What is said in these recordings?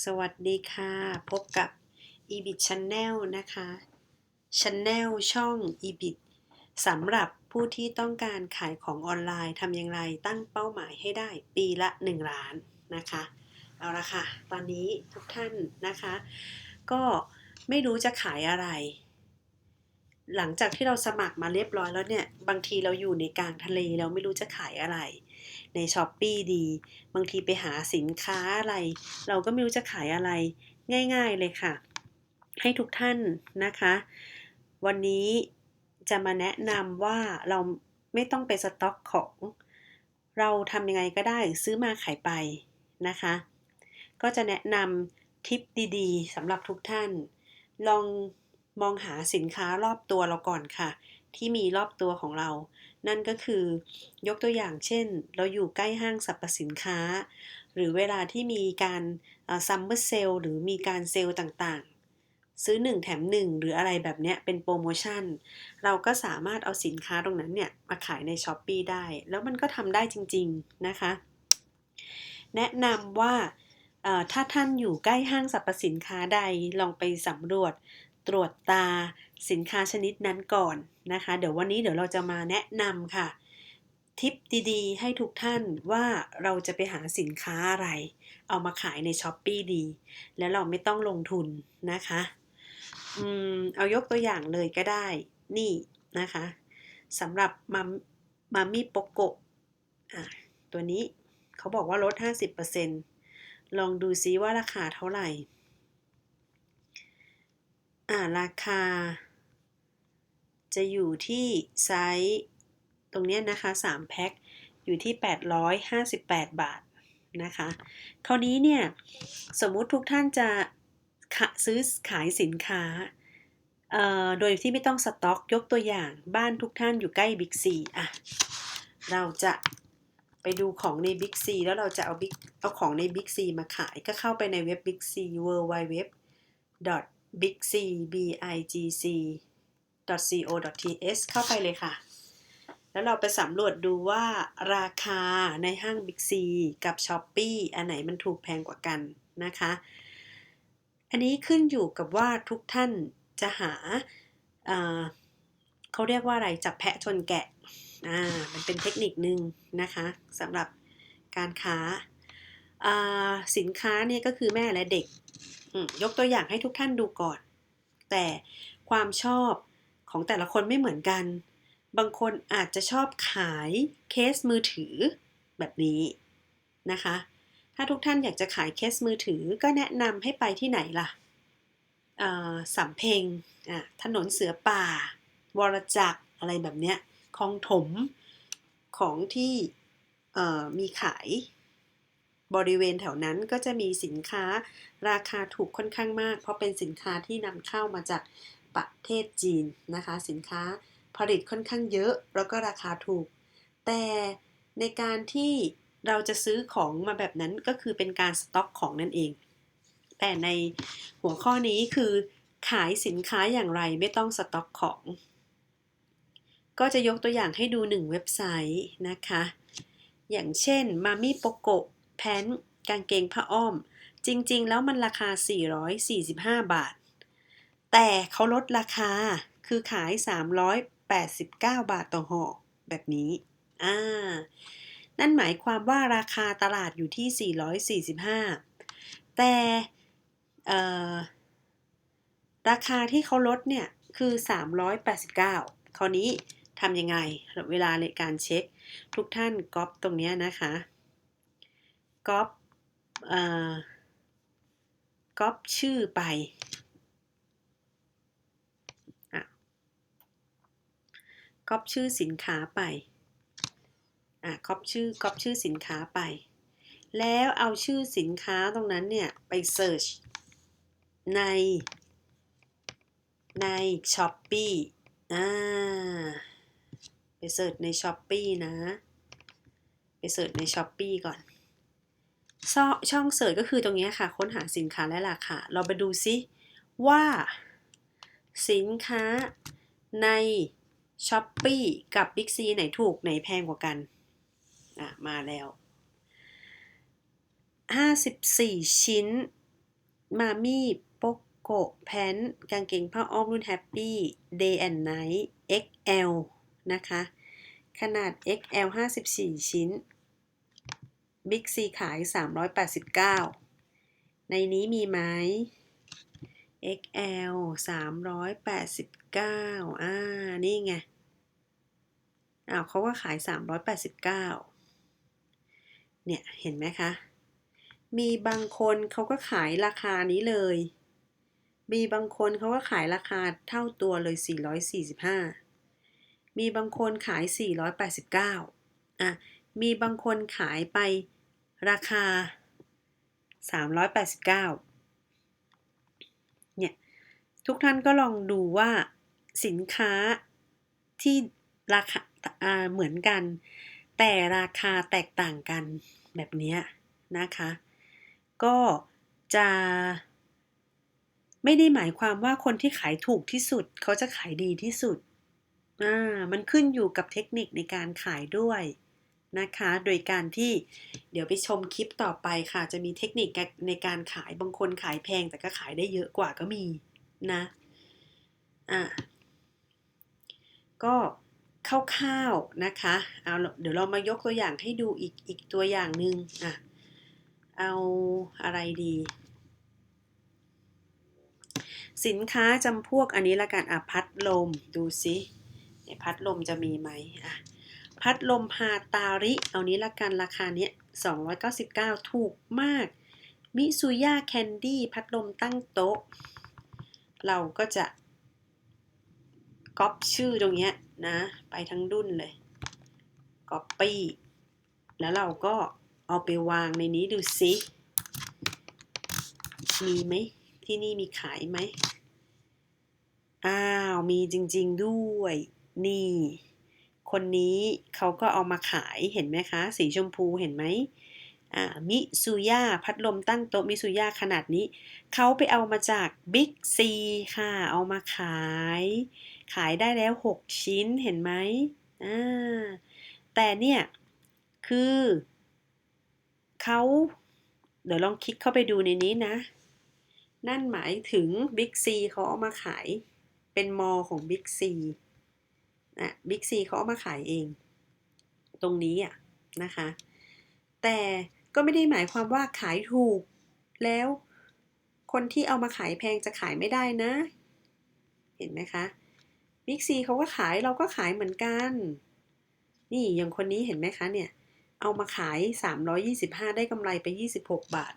สวัสดีค่ะ พบกับ EBIT Channel นะคะ Channel ช่อง EBIT สำหรับผู้ที่ต้องการขายของออนไลน์ทำอย่างไรตั้งเป้าหมายให้ได้ปีละ 1 ล้านนะคะ เอาละค่ะ ตอนนี้ทุกท่านนะคะ ก็ไม่รู้จะขายอะไร หลังจากที่เราสมัครมาเรียบร้อยแล้วเนี่ย บางทีเราอยู่ในกลางทะเลเราไม่รู้จะขายอะไร ในช้อปปีดี บางทีไปหาสินค้าอะไร เราก็ไม่รู้จะขายอะไรง่าย ๆเลยค่ะ ให้ทุกท่านนะคะ วันนี้จะมาแนะนำว่าเราไม่ต้องไปสต็อกของ เราทำยังไงก็ได้ซื้อมาขายไปนะคะ ก็จะแนะนำทิปดีๆสำหรับทุกท่าน ลองมองหาสินค้ารอบตัวเราก่อนค่ะ ที่มีรอบตัวของเรา นั่นก็คือยกตัวอย่างเช่น เราอยู่ใกล้ห้างสรรพสินค้า หรือเวลาที่มีการซัมเมอร์เซลหรือมีการเซลล์ต่างๆ ซื้อ 1 แถม 1 หรืออะไรแบบเนี้ยเป็นโปรโมชั่น เราก็สามารถเอาสินค้าตรงนั้นเนี่ย มาขายใน s h อ p e e ได้ แล้วมันก็ทำได้จริง ๆ นะคะ แนะนำว่าถ้าท่านอยู่ใกล้ห้างสรรพสินค้าใดลองไปสำรวจตรวจตา สินค้าชนิดนั้นก่อนนะคะ เดี๋ยววันนี้เดี๋ยวเราจะมาแนะนำค่ะ ทิปดีๆ ให้ทุกท่านว่าเราจะไปหาสินค้าอะไร เอามาขายในช้อปปีดี แล้วเราไม่ต้องลงทุนนะคะอืมเอายกตัวอย่างเลยก็ได้ นี่นะคะสำหรับมัมมามี่โปโกะอะตัวนี้เขาบอกว่าลด 50%ลองดูซิว่าราคาเท่าไหร่ อ่า ราคา จะอยู่ที่ไซส์ตรงนี้นะคะ3แพ็คอยู่ที่ 858 บาทนะคะ คราวนี้เนี่ย สมมุติทุกท่านจะซื้อขายสินค้า โดยที่ไม่ต้องสต็อกยกตัวอย่างบ้านทุกท่านอยู่ใกล้บิ๊กซีอะเราจะไปดูของในบิ๊กซีแล้วเราจะเอาบิ๊กเอาของในบิ๊กซีมาขายก็เข้าไปในเว็บบิ๊กซี w w w bigc bigc co. th เข้าไปเลยค่ะ แล้วเราไปสำรวจดูว่าราคาในห้าง Big C กับ s h อ p e e อันไหนมันถูกแพงกว่ากันนะคะ อันนี้ขึ้นอยู่กับว่าทุกท่านจะหาเขาเรียกว่าอะไรจับแพะชนแกะอ่ามันเป็นเทคนิคนึงนะคะสำหรับการค้าสินค้าเนี่ยก็คือแม่และเด็ก ยกตัวอย่างให้ทุกท่านดูก่อน แต่ความชอบ ของแต่ละคนไม่เหมือนกัน บางคนอาจจะชอบขายเคสมือถือแบบนี้นะคะ ถ้าทุกท่านอยากจะขายเคสมือถือก็แนะนำให้ไปที่ไหนล่ะสำเพ็งถนนเสือป่า วรจักรอะไรแบบเนี้ยคลองถมของที่มีขายบริเวณแถวนั้นก็จะมีสินค้าราคาถูกค่อนข้างมาก เพราะเป็นสินค้าที่นำเข้ามาจาก ประเทศจีนนะคะ สินค้าผลิตค่อนข้างเยอะ แล้วก็ราคาถูก แต่ในการที่เราจะซื้อของมาแบบนั้นก็คือเป็นการสต็อกของนั่นเอง แต่ในหัวข้อนี้คือขายสินค้าอย่างไรไม่ต้องสต็อกของ ก็จะยกตัวอย่างให้ดูหนึ่งเว็บไซต์นะคะ อย่างเช่น Mami Poco แพนกางเกงผ้าอ้อม จริง ๆ แล้วมันราคา 445 บาท แต่เขาลดราคาคือขาย 389 บาทต่อห่อแบบนี้ อ่า นั่นหมายความว่าราคาตลาดอยู่ที่ 445 แต่ราคาที่เขาลดเนี่ย คือ 389 คราวนี้ทำยังไง เวลาในการเช็ค ทุกท่านก๊อปตรงนี้นะคะก๊อปก๊อปชื่อไป ก๊อปชื่อสินค้าไปอะก๊อปชื่อก๊อปชื่อสินค้าไป แล้วเอาชื่อสินค้าตรงนั้นเนี่ย ไปเสิร์ชใน ใน s h อ p e e อ่าไปเสิร์ชใน s h อ p e e นะ ไปเสิร์ชใน s h อ p e e ก่อนช่องเสิร์ชก็คือตรงนี้ค่ะ ค้นหาสินค้าและราคา เราไปดูซิว่า สินค้าใน s h อ p e e กับ Big C ไหนถูกไหนแพงกว่ากัน อะ มาแล้ว 54 ชิ้น มามี่โปโกแพนกางเกงผ้าอ้อมรุ่นแฮปปี้ Day and Night XL นะคะ ขนาด XL 54 ชิ้น Big C ขาย 389 ในนี้มีไหม XL 389 อ่า นี่ไงอ้าวเขาก็ขาย 389 เนี่ย เห็นไหมคะ มีบางคนเขาก็ขายราคานี้เลย มีบางคนเขาก็ขายราคาเท่าตัวเลย 445 มีบางคนขาย 489 อะ มีบางคนขายไปราคา 389 เนี่ย ทุกท่านก็ลองดูว่าสินค้า ที่ราคาาเหมือนกัน แต่ราคาแตกต่างกันแบบนี้นะคะ ก็จะไม่ได้หมายความว่าคนที่ขายถูกที่สุด เขาจะขายดีที่สุด อ่า มันขึ้นอยู่กับเทคนิคในการขายด้วยนะคะ โดยการที่เดี๋ยวไปชมคลิปต่อไปค่ะ จะมีเทคนิคในการขาย บางคนขายแพงแต่ก็ขายได้เยอะกว่าก็มีนะ อ่า ก็คร่าวๆนะคะ เอาเดี๋ยวเรามายกตัวอย่างให้ดูอีกอีกตัวอย่างหนึ่งอะ เอาอะไรดี สินค้าจำพวกอันนี้ละกันอะพัดลมดูซิพัดลมจะมีไหมอะพัดลมฮาตาริ เอานี้ละกันราคาเนี้ย299 ถูกมาก มิซูย่าแคนดี้พัดลมตั้งโต๊ะ เราก็จะ ก๊อปชื่อตรงเนี้ยนะ ไปทั้งดุนเลยก๊อปปี้แล้วเราก็เอาไปวางในนี้ดูซิมีไหมที่นี่มีขายไหมอ้าว มีจริง ๆด้วย นี่ คนนี้เขาก็เอามาขายเห็นไหมคะ สีชมพูเห็นไหมอ่ามิซูย่าพัดลมตั้งโต๊ะมิซูย่าขนาดนี้ เขาไปเอามาจากบิ๊กซีค่ะ เอามาขาย ขายได้แล้ว 6 ชิ้นเห็นไหมอ่าแต่เนี่ย คือเขาเดี๋ยวลองคลิกเข้าไปดูในนี้นะ นั่นหมายถึงบิ๊กซีเขาเอามาขายเป็นมอของบิ๊กซีนะบิ๊กซีเขาเอามาขายเอง ตรงนี้อะนะคะ แต่ก็ไม่ได้หมายความว่าขายถูก แล้วคนที่เอามาขายแพงจะขายไม่ได้นะ เห็นไหมคะ บิ๊กซีเขาก็ขายเราก็ขายเหมือนกัน นี่อย่างคนนี้เห็นไหมคะเนี่ย เอามาขาย 325 ได้กำไรไป 26 บาท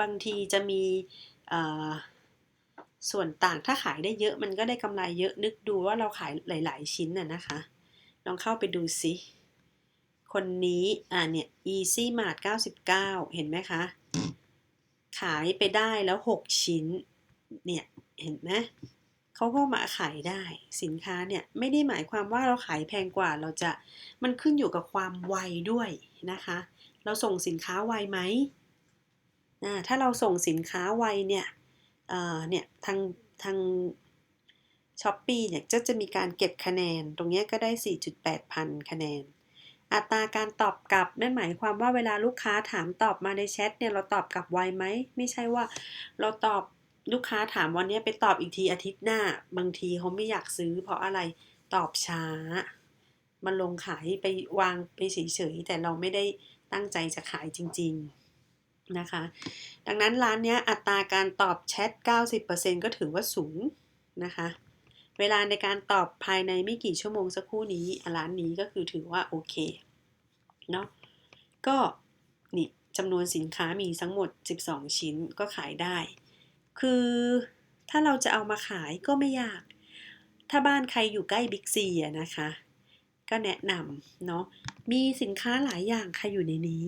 บางทีจะมีส่วนต่างถ้าขายได้เยอะมันก็ได้กำไรเยอะนึกดูว่าเราขายหลาย ๆ ชิ้นน่ะนะคะ ลองเข้าไปดูสิ คนนี้อ่าเนี่ย Easy Mart 99 เห็นไหมคะ ขายไปได้แล้ว 6 ชิ้น เนี่ย เห็นไหม เขาก็มาขายได้ สินค้าเนี่ยไม่ได้หมายความว่าเราขายแพงกว่าเราจะมันขึ้นอยู่กับความไวด้วยนะคะ เราส่งสินค้าไวไหมถ้าเราส่งสินค้าไวเนี่ยเนี่ยทางทางช้อปปีเนี่ยจะจะมีการเก็บคะแนน ตรงนี้ก็ได้ 4.8 พันคะแนน อัตราการตอบกลับ นั่นหมายความว่าเวลาลูกค้าถามตอบมาในแชทเนี่ยเราตอบกลับไวไหม ไม่ใช่ว่าเราตอบ ลูกค้าถามวันนี้ไปตอบอีกทีอาทิตย์หน้า บางทีเขาไม่อยากซื้อ เพราะอะไรตอบช้า มันลงขายไปวางไปเฉยๆแต่เราไม่ได้ตั้งใจจะขายจริง ๆนะคะ ดังนั้นร้านนี้อัตราการตอบแชท 90%ก็ถือว่าสูงนะคะ เวลาในการตอบภายในไม่กี่ชั่วโมงสักครู่นี้ร้านนี้ก็คือถือว่าโอเคเนาะก็นี่จำนวนสินค้ามีทั้งหมด 12 ชิ้นก็ขายได้ คือถ้าเราจะเอามาขายก็ไม่ยาก ถ้าบ้านใครอยู่ใกล้บิ๊กซีอะนะคะ ก็แนะนำเนาะ มีสินค้าหลายอย่างค่ะอยู่ในนี้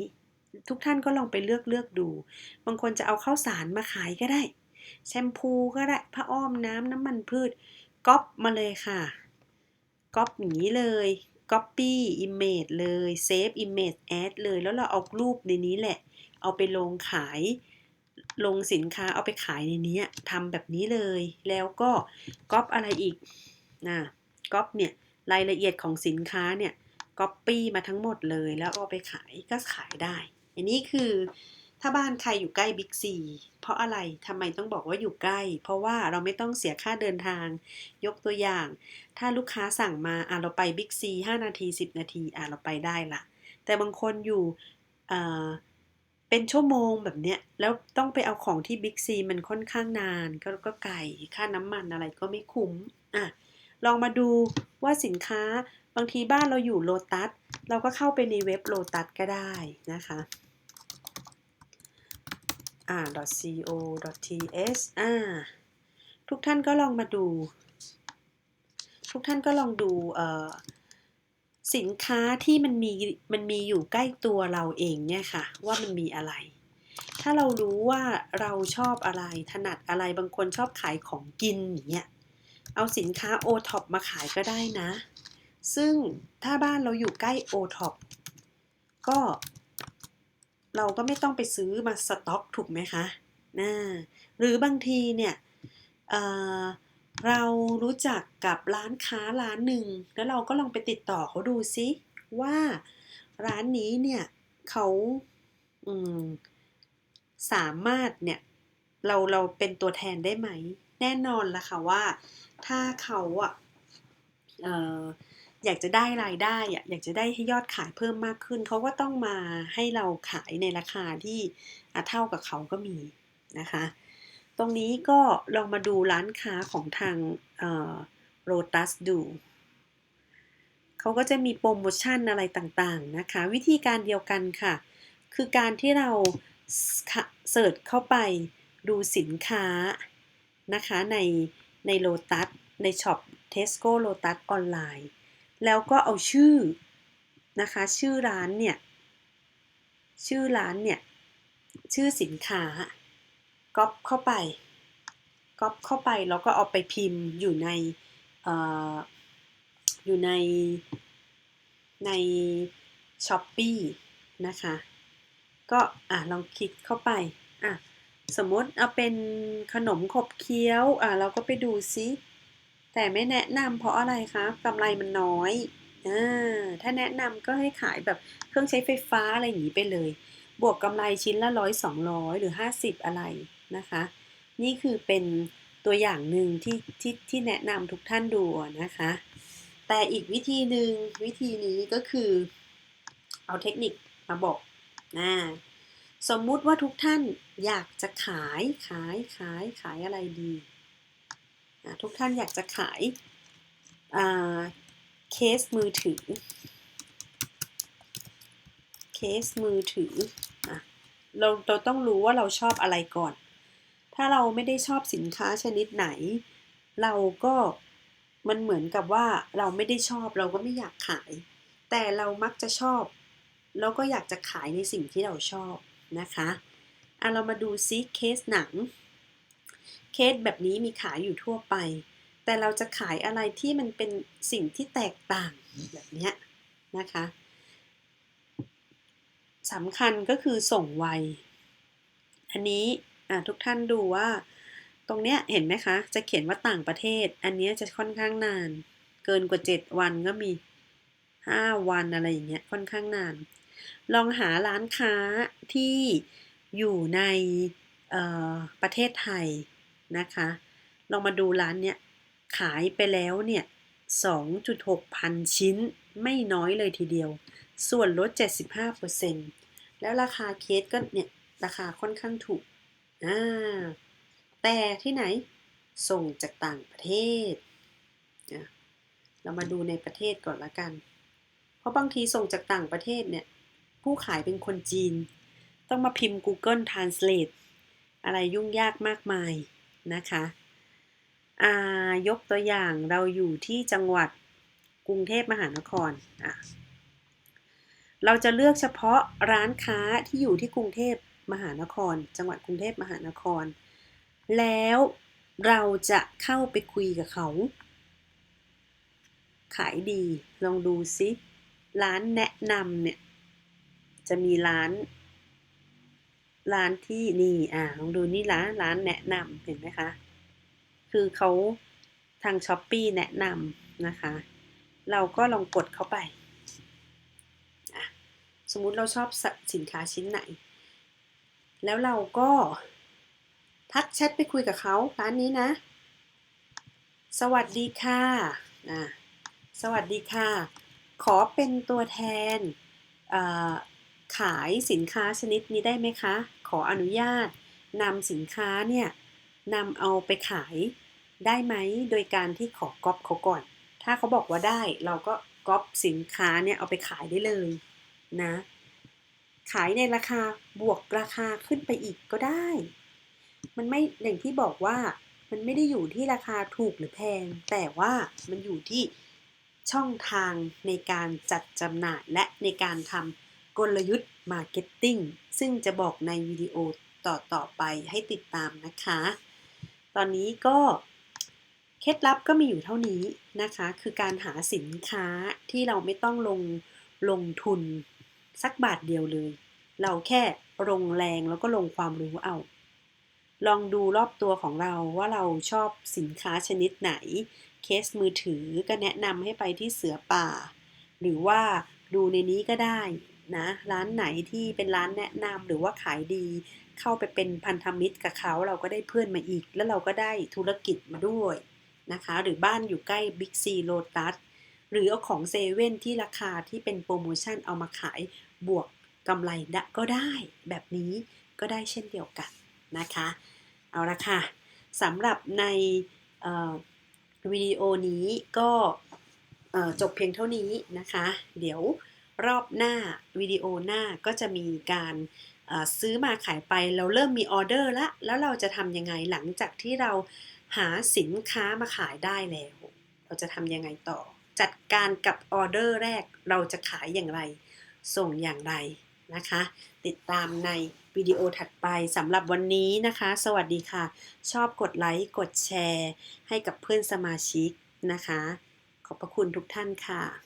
ทุกท่านก็ลองไปเลือกเลือกดู บางคนจะเอาข้าวสารมาขายก็ได้ แชมพูก็ได้ ผ้าอ้อมน้ำน้ำมันพืช ก๊อปมาเลยค่ะ ก๊อปอย่างนี้เลย Copy Image เลย Save Image Add เลย แล้วเราเอารูปในนี้แหละ เอาไปลงขาย ลงสินค้าเอาไปขายในนี้ทำแบบนี้เลย แล้วก็ก๊อปอะไรอีกนะก๊อปเนี่ยรายละเอียดของสินค้าเนี่ยก๊อปปี้มาทั้งหมดเลยแล้วเอาไปขายก็ขายได้ อันนี้คือถ้าบ้านใครอยู่ใกล้บิ๊กซีเพราะอะไรทำไมต้องบอกว่าอยู่ใกล้ เพราะว่าเราไม่ต้องเสียค่าเดินทาง ยกตัวอย่าง ถ้าลูกค้าสั่งมาอะเราไปบิ๊กซีห้านาที10นาทีอะเราไปได้ละแต่บางคนอยู่อ่า เป็นชั่วโมงแบบเนี้ย แล้วต้องไปเอาของที่บิ๊กซีมันค่อนข้างนาน ก็ก็ไกลค่าน้ำมันอะไรก็ไม่คุ้ม อะ ลองมาดูว่าสินค้าบางทีบ้านเราอยู่โลตัส เราก็เข้าไปในเว็บโลตัสก็ได้นะคะอ่า .co .th อ่า ทุกท่านก็ลองมาดู ทุกท่านก็ลองดู เอ่อ สินค้าที่มันมีมันมีอยู่ใกล้ตัวเราเองเนี่ยค่ะ ว่ามันมีอะไร ถ้าเรารู้ว่าเราชอบอะไรถนัดอะไรบางคนชอบขายของกินอย่างเงี้ยเอาสินค้า o t o p มาขายก็ได้นะ ซึ่งถ้าบ้านเราอยู่ใกล้ o t o p ก็ เราก็ไม่ต้องไปซื้อมาสต็อกถูกไหมคะนะหรือบางทีเนี่ยเเรารู้จักกับร้านค้าร้านหนึ่ง แล้วเราก็ลองไปติดต่อเขาดูซิว่าร้านนี้เนี่ยเขาสามารถเนี่ยเราเราเป็นตัวแทนได้ไหม แน่นอนละค่ะว่า ถ้าเขาอะอยากจะได้รายได้อะอยากจะได้ให้ยอดขายเพิ่มมากขึ้น เขาก็ต้องมาให้เราขายในราคาที่เท่ากับเขาก็มีนะคะ ตรงนี้ก็ลองมาดูร้านค้าของทางโรตัสดู เขาก็จะมีโปรโมชั่นอะไรต่างๆนะคะ วิธีการเดียวกันค่ะ คือการที่เราเสิร์ชเข้าไปดูสินค้านะคะในในโลตัสในช็อปเทสโก้โลตัสออนไลน์ แล้วก็เอาชื่อนะคะ ชื่อร้านเนี่ย ชื่อร้านเนี่ย ชื่อสินค้า ก๊อปเข้าไปก๊อปเข้าไปแล้วก็เอาไปพิมพ์อยู่ในออยู่ในในช้อปปีนะคะ ก็อะลองคลิกเข้าไปอะสมมติเอาเป็นขนมขบเคี้ยวอะเราก็ไปดูซิแต่ไม่แนะนำเพราะอะไรคะกำไรมันน้อยอ่าถ้าแนะนำก็ให้ขายแบบเครื่องใช้ไฟฟ้าอะไรอย่างนี้ไปเลย บวกกำไรชิ้นละร้อยสองร้อยหรือห้าสิบอะไร นะคะ นี่คือเป็นตัวอย่างหนึ่งที่ที่ที่แนะนำทุกท่านดูนะคะ แต่อีกวิธีหนึ่งวิธีนี้ก็คือ เอาเทคนิคมาบอกนะสมมุติว่าทุกท่านอยากจะขายขายขายขายอะไรดีทุกท่านอยากจะขายเคสมือถือ เคสมือถือเราเราต้องรู้ว่าเราชอบอะไรก่อน ถ้าเราไม่ได้ชอบสินค้าชนิดไหน เราก็มันเหมือนกับว่าเราไม่ได้ชอบเราก็ไม่อยากขาย แต่เรามักจะชอบเราก็อยากจะขายในสิ่งที่เราชอบนะคะอะเรามาดูซิเคสหนัง เคสแบบนี้มีขายอยู่ทั่วไป แต่เราจะขายอะไรที่มันเป็นสิ่งที่แตกต่างแบบนี้นะคะสำคัญก็คือส่งไว อันนี้ ทุกท่านดูว่า ตรงเนี้ยเห็นไหมคะ จะเขียนว่าต่างประเทศ อันนี้จะค่อนข้างนาน เกินกว่า 7 วันก็มี5วันอะไรอย่างเงี้ยค่อนข้างนาน ลองหาร้านค้าที่อยู่ในประเทศไทยนะคะ ลองมาดูร้านเนี้ยขายไปแล้วเนี่ย 2.6 พันชิ้นไม่น้อยเลยทีเดียว ส่วนลด 75%แล้วราคาเคสก็เนี่ย ราคาค่อนข้างถูก อ่าแต่ที่ไหนส่งจากต่างประเทศเรามาดูในประเทศก่อนละกัน เพราะบางทีส่งจากต่างประเทศเนี่ย ผู้ขายเป็นคนจีน ต้องมาพิมพ์ Google Translate อะไรยุ่งยากมากมายนะคะยกตัวอย่างเราอยู่ที่จังหวัดกรุงเทพมหานครอะเราจะเลือกเฉพาะร้านค้าที่อยู่ที่กรุงเทพ มหานคร จังหวัดกรุงเทพมหานคร แล้วเราจะเข้าไปคุยกับเขา ขายดี ลองดูซิร้านแนะนำเนี่ย จะมีร้าน ร้านที่นี่อ่าลองดูนี่ร้านร้านแนะนำเห็นไหมคะ คือเขาทางช้อปปีแนะนำนะคะ เราก็ลองกดเข้าไป สมมุติเราชอบสินค้าชิ้นไหน แล้วเราก็ทักแชทไปคุยกับเขาร้านนี้นะ สวัสดีค่ะอะสวัสดีค่ะ ขอเป็นตัวแทนขายสินค้าชนิดนี้ได้ไหมคะ ขออนุญาตนำสินค้าเนี่ยนำเอาไปขายได้ไหม โดยการที่ขอก๊อปเขาก่อน ถ้าเขาบอกว่าได้เราก็ก๊อปสินค้าเนี่ยเอาไปขายได้เลยนะ ขายในราคาบวกราคาขึ้นไปอีกก็ได้ มันไม่อย่างที่บอกว่ามันไม่ได้อยู่ที่ราคาถูกหรือแพง แต่ว่ามันอยู่ที่ช่องทางในการจัดจำหน่ายและในการทำกลยุทธ์มาร์เก็ตติ้งซึ่งจะบอกในวิดีโอต่อต่อๆไปให้ติดตามนะคะ ตอนนี้ก็เคล็ดลับก็มีอยู่เท่านี้นะคะ คือการหาสินค้าที่เราไม่ต้องลงลงทุน สักบาทเดียวเลย เราแค่ลงแรงแล้วก็ลงความรู้เอา ลองดูรอบตัวของเราว่าเราชอบสินค้าชนิดไหน เคสมือถือก็แนะนำให้ไปที่เสือป่า หรือว่าดูในนี้ก็ได้นะร้านไหนที่เป็นร้านแนะนำหรือว่าขายดี เข้าไปเป็นพันธมิตรกับเขาเราก็ได้เพื่อนมาอีก แล้วเราก็ได้ธุรกิจมาด้วยนะคะ หรือบ้านอยู่ใกล้บิ๊กซีโ t ตัสหรือเอาของเซเว่นที่ราคาที่เป็นโปรโมชั่นเอามาขาย บวกกำไรด้ก็ได้แบบนี้ก็ได้เช่นเดียวกันนะคะ เอาละค่ะสำหรับในวิดีโอนี้ก็จบเพียงเท่านี้นะคะ เดี๋ยวรอบหน้าวิดีโอหน้าก็จะมีการซื้อมาขายไปเราเริ่มมีออเดอร์ละแล้วเราจะทำยังไงหลังจากที่เราหาสินค้ามาขายได้แล้ว เราจะทำยังไงต่อ จัดการกับออเดอร์แรกเราจะขายอย่างไร ส่งอย่างไรนะคะ ติดตามในวิดีโอถัดไปสำหรับวันนี้นะคะ สวัสดีค่ะ ชอบกดไลค์ กดแชร์ ให้กับเพื่อนสมาชิกนะคะ ขอบพระคุณทุกท่านค่ะ